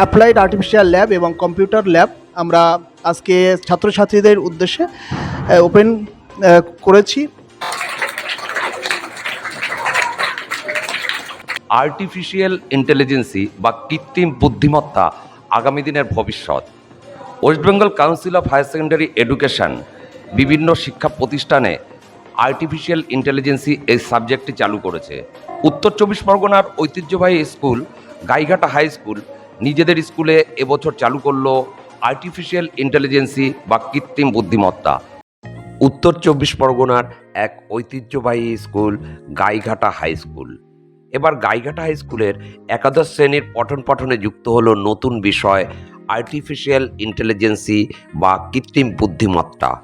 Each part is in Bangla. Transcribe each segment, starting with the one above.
অ্যাপ্লাইড আর্টিফিশিয়াল ল্যাব এবং কম্পিউটার ল্যাব আমরা আজকে ছাত্রছাত্রীদের উদ্দেশ্যে ওপেন করেছি। আর্টিফিশিয়াল ইন্টেলিজেন্সি বা কৃত্রিম বুদ্ধিমত্তা আগামী দিনের ভবিষ্যৎ। West Bengal council of higher secondary education বিভিন্ন শিক্ষা প্রতিষ্ঠানে আর্টিফিশিয়াল ইন্টেলিজেন্সি এই সাবজেক্টটি চালু করেছে। উত্তর চব্বিশ পরগনার ঐতিহ্যবাহী স্কুল গাইঘাটা হাই স্কুল নিজেদের স্কুলে এবছর চালু করল আর্টিফিশিয়াল ইন্টেলিজেন্সি বা কৃত্রিম বুদ্ধিমত্তা। উত্তর চব্বিশ পরগনার এক ঐতিহ্যবাহী স্কুল, গাইঘাটা হাই স্কুল। এবার গাইঘাটা হাই স্কুলের একাদশ শ্রেণির পঠন পঠনে যুক্ত হলো নতুন বিষয় আর্টিফিশিয়াল ইন্টেলিজেন্সি বা কৃত্রিম বুদ্ধিমত্তা।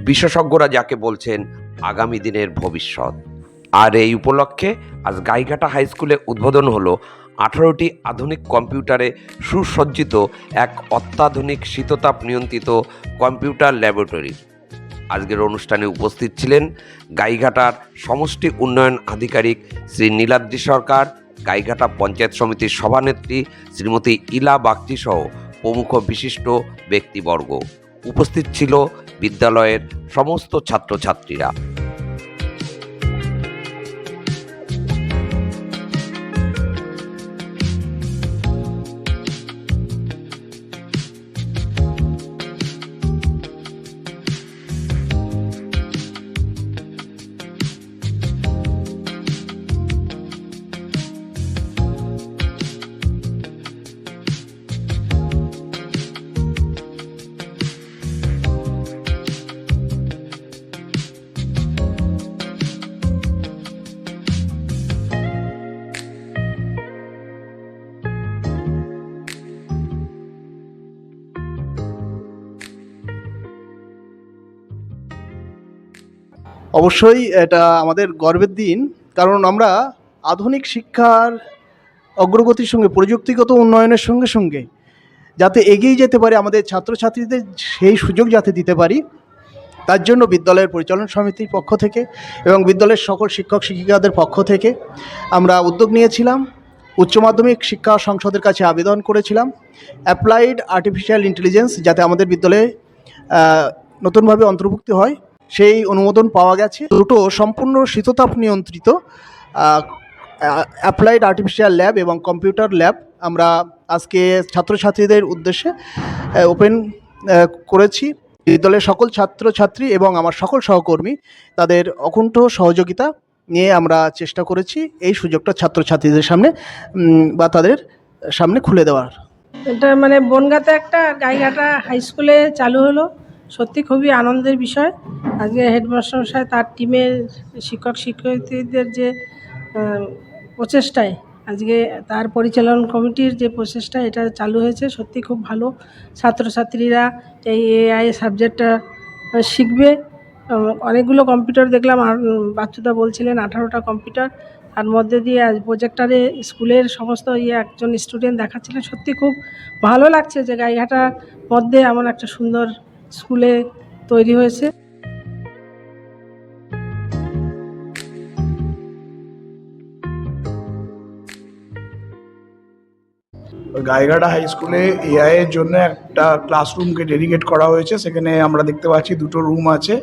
বিশেষজ্ঞরা যাকে বলছেন, আগামী দিনের ভবিষ্যৎ। আর এই উপলক্ষে আজ গাইঘাটা হাই স্কুলে উদ্বোধন হলো আঠারোটি আধুনিক কম্পিউটারে সুসজ্জিত এক অত্যাধুনিক শীততাপ নিয়ন্ত্রিত কম্পিউটার ল্যাবরেটরি। আজকের অনুষ্ঠানে উপস্থিত ছিলেন গাইঘাটার সমষ্টি উন্নয়ন আধিকারিক শ্রী নীলাদ্রি সরকার, গাইঘাটা পঞ্চায়েত সমিতির সভানেত্রী শ্রীমতী ইলা বাগচি সহ প্রমুখ বিশিষ্ট ব্যক্তিবর্গ। উপস্থিত ছিল বিদ্যালয়ের সমস্ত ছাত্রছাত্রীরা। অবশ্যই এটা আমাদের গর্বের দিন, কারণ আমরা আধুনিক শিক্ষার অগ্রগতির সঙ্গে, প্রযুক্তিগত উন্নয়নের সঙ্গে সঙ্গে যাতে এগিয়ে যেতে পারে, আমাদের ছাত্রছাত্রীদের সেই সুযোগ যাতে দিতে পারি, তার জন্য বিদ্যালয়ের পরিচালন সমিতির পক্ষ থেকে এবং বিদ্যালয়ের সকল শিক্ষক শিক্ষিকাদের পক্ষ থেকে আমরা উদ্যোগ নিয়েছিলাম। উচ্চ মাধ্যমিক শিক্ষা সংসদের কাছে আবেদন করেছিলাম। অ্যাপ্লাইড আর্টিফিশিয়াল ইন্টেলিজেন্স যাতে আমাদের বিদ্যালয়ে নতুনভাবে অন্তর্ভুক্ত হয়। সেই অনুমোদন পাওয়া গেছে। দুটো সম্পূর্ণ শীততাপ নিয়ন্ত্রিত অ্যাপ্লাইড আর্টিফিশিয়াল ল্যাব এবং কম্পিউটার ল্যাব আমরা আজকে ছাত্রছাত্রীদের উদ্দেশ্যে ওপেন করেছি। বিদ্যালয়ের সকল ছাত্রছাত্রী এবং আমার সকল সহকর্মী তাদের অকুণ্ঠ সহযোগিতা নিয়ে আমরা চেষ্টা করেছি এই সুযোগটা ছাত্রছাত্রীদের সামনে বা তাদের সামনে খুলে দেওয়ার। এটা মানে বনগাঁতে একটা গাইঘাটা হাই স্কুলে চালু হলো। সত্যি খুবই আনন্দের বিষয়। আজকে হেডমাস্টার মশাই তার টিমের শিক্ষক শিক্ষয়িত্রীদের যে প্রচেষ্টায়, আজকে তার পরিচালন কমিটির যে প্রচেষ্টা এটা চালু হয়েছে, সত্যি খুব ভালো। ছাত্রছাত্রীরা এই এআই সাবজেক্টটা শিখবে। অনেকগুলো কম্পিউটার দেখলাম বাচ্চুদা বলছিলেন আঠারোটা কম্পিউটার তার মধ্যে দিয়ে আজ প্রজেক্টারে স্কুলের সমস্ত ইয়ে একজন স্টুডেন্ট দেখাচ্ছিলেন। সত্যি খুব ভালো লাগছে যে গাইঘাটার মধ্যে এমন একটা সুন্দর স্কুলে তৈরি হয়েছে। গাইঘাটা হাই স্কুলে এআই এর জন্য একটা ক্লাসরুমকে ডেডিকেট করা হয়েছে। সেখানে আমরা দেখতে পাচ্ছি দুটো রুম আছে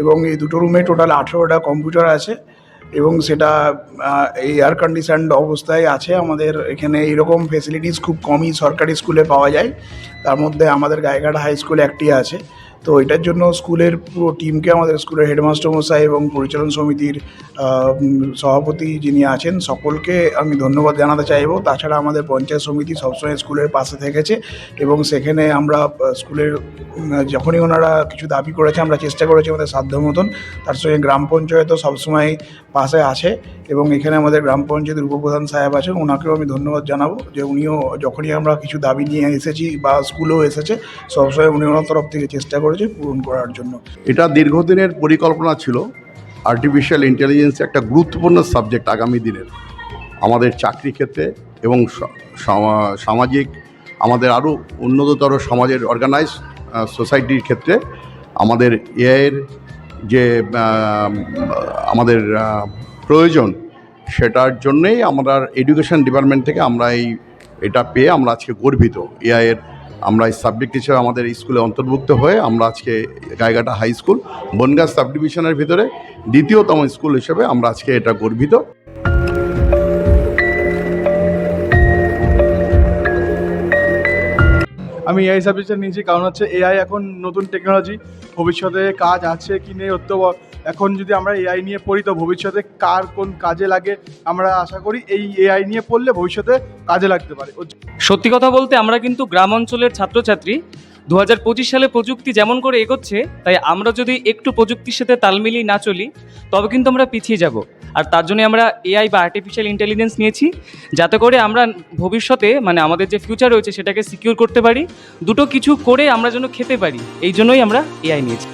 এবং এই দুটো রুমে টোটাল আঠেরোটা কম্পিউটার আছে। এবং সেটা এই এয়ার কন্ডিশনড অবস্থায় আছে আমাদের। এখানে এরকম ফেসিলিটিস খুব কমই সরকারি স্কুলে পাওয়া যায়। তার মধ্যে আমাদের গায়েঘাট হাই স্কুল একটি আছে। তো এটার জন্য স্কুলের পুরো টিমকে আমাদের স্কুলের হেডমাস্টার মশাই এবং পরিচালন সমিতির সভাপতি যিনি আছেন, সকলকে আমি ধন্যবাদ জানাতে চাইব। তাছাড়া আমাদের পঞ্চায়েত সমিতি সবসময় স্কুলের পাশে থেকেছে এবং সেখানে আমরা স্কুলের যখনই ওনারা কিছু দাবি করেছে, আমরা চেষ্টা করেছি আমাদের সাধ্য মতন। তার সঙ্গে গ্রাম পঞ্চায়েতও সবসময় পাশে আছে এবং এখানে আমাদের গ্রাম পঞ্চায়েতের উপপ্রধান সাহেব আছেন, ওনাকেও আমি ধন্যবাদ জানাব যে উনিও যখনই আমরা কিছু দাবি নিয়ে এসেছি বা স্কুলেও এসেছে, সবসময় উনি ওনার তরফ থেকে চেষ্টা করেছে পূরণ করার জন্য। এটা দীর্ঘদিনের পরিকল্পনা ছিল। আর্টিফিশিয়াল ইন্টেলিজেন্স একটা গুরুত্বপূর্ণ সাবজেক্ট আগামী দিনের। আমাদের চাকরি ক্ষেত্রে এবং সামাজিক, আমাদের আরও উন্নততর সমাজের অর্গানাইজ সোসাইটির ক্ষেত্রে আমাদের এর যে আমাদের প্রয়োজন সেটার জন্যেই আমরা এডুকেশন ডিপার্টমেন্ট থেকে আমরা এই, এটা পেয়ে আমরা আজকে গর্বিত। এআইয়ের আমরা এই সাবজেক্ট হিসেবে আমাদের স্কুলে অন্তর্ভুক্ত হয়ে আমরা আজকে Gaighata high school, Bongaon sub ডিভিশনের ভিতরে দ্বিতীয়তম স্কুল হিসেবে আমরা আজকে এটা গর্বিত। আমি এআই সাবজেক্টটা নিয়েছি, কারণ হচ্ছে এআই এখন নতুন টেকনোলজি ভবিষ্যতে কাজ আছে কি নেই তো এখন যদি আমরা এআই নিয়ে পড়ি, তো ভবিষ্যতে কার কোন কাজে লাগে? আমরা আশা করি এই এআই নিয়ে পড়লে ভবিষ্যতে কাজে লাগতে পারে। সত্যি কথা বলতে আমরা কিন্তু গ্রাম অঞ্চলের ছাত্রছাত্রী দু হাজার পঁচিশ সালে প্রযুক্তি যেমন করে এগোচ্ছে, তাই আমরা যদি একটু প্রযুক্তির সাথে তাল মিলিয়ে না চলি, তবে কিন্তু আমরা পিছিয়ে যাব। আর তার জন্য আমরা এআই বা আর্টিফিশিয়াল ইন্টেলিজেন্স নিয়েছি, যাতে করে আমরা ভবিষ্যতে মানে আমাদের যে ফিউচার রয়েছে, সেটাকে সিকিউর করতে পারি। দুটো কিছু করে আমরা যেন খেতে পারি, এই জন্যই আমরা এআই নিয়েছি।